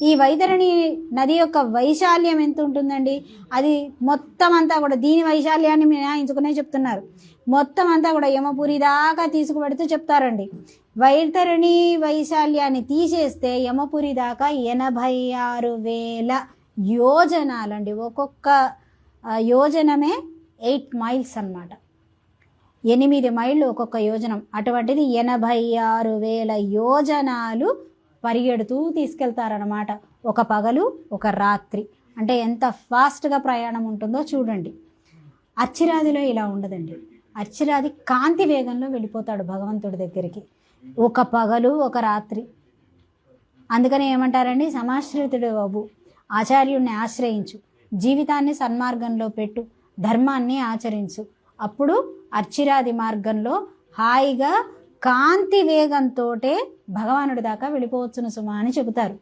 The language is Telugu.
ఈ వైతరణి నది యొక్క వైశాల్యం ఎంత ఉంటుందండి? అది మొత్తం అంతా కూడా దీని వైశాల్యాన్ని మినాయించుకునే చెప్తున్నారు. మొత్తం అంతా కూడా యమపురి దాకా తీసుకుపెడుతూ చెప్తారండి. వైతరణి వైశాల్యాన్ని తీసేస్తే యమపురి దాకా ఎనభై ఆరు వేల యోజనాలండి. ఒక్కొక్క యోజనమే ఎయిట్ మైల్స్ అన్నమాట. ఎనిమిది మైళ్ళు ఒక్కొక్క యోజనం. అటువంటిది ఎనభై ఆరు వేల యోజనాలు పరిగెడుతూ తీసుకెళ్తారనమాట ఒక పగలు ఒక రాత్రి. అంటే ఎంత ఫాస్ట్గా ప్రయాణం ఉంటుందో చూడండి. అచ్చిరాదిలో ఇలా ఉండదండి. అచ్చిరాది కాంతి వేగంలో వెళ్ళిపోతాడు భగవంతుడి దగ్గరికి. ఒక పగలు ఒక రాత్రి. అందుకని ఏమంటారండి? సమాశ్రితుడు బాబు ఆచార్యుడిని ఆశ్రయించు. జీవితాన్ని సన్మార్గంలో పెట్టు. ధర్మాన్ని ఆచరించు. అప్పుడు అర్చిరాది మార్గంలో హాయిగా కాంతి వేగంతో భగవానుడి దాకా వెళ్ళిపోవచ్చును సుమా అని చెబుతారు.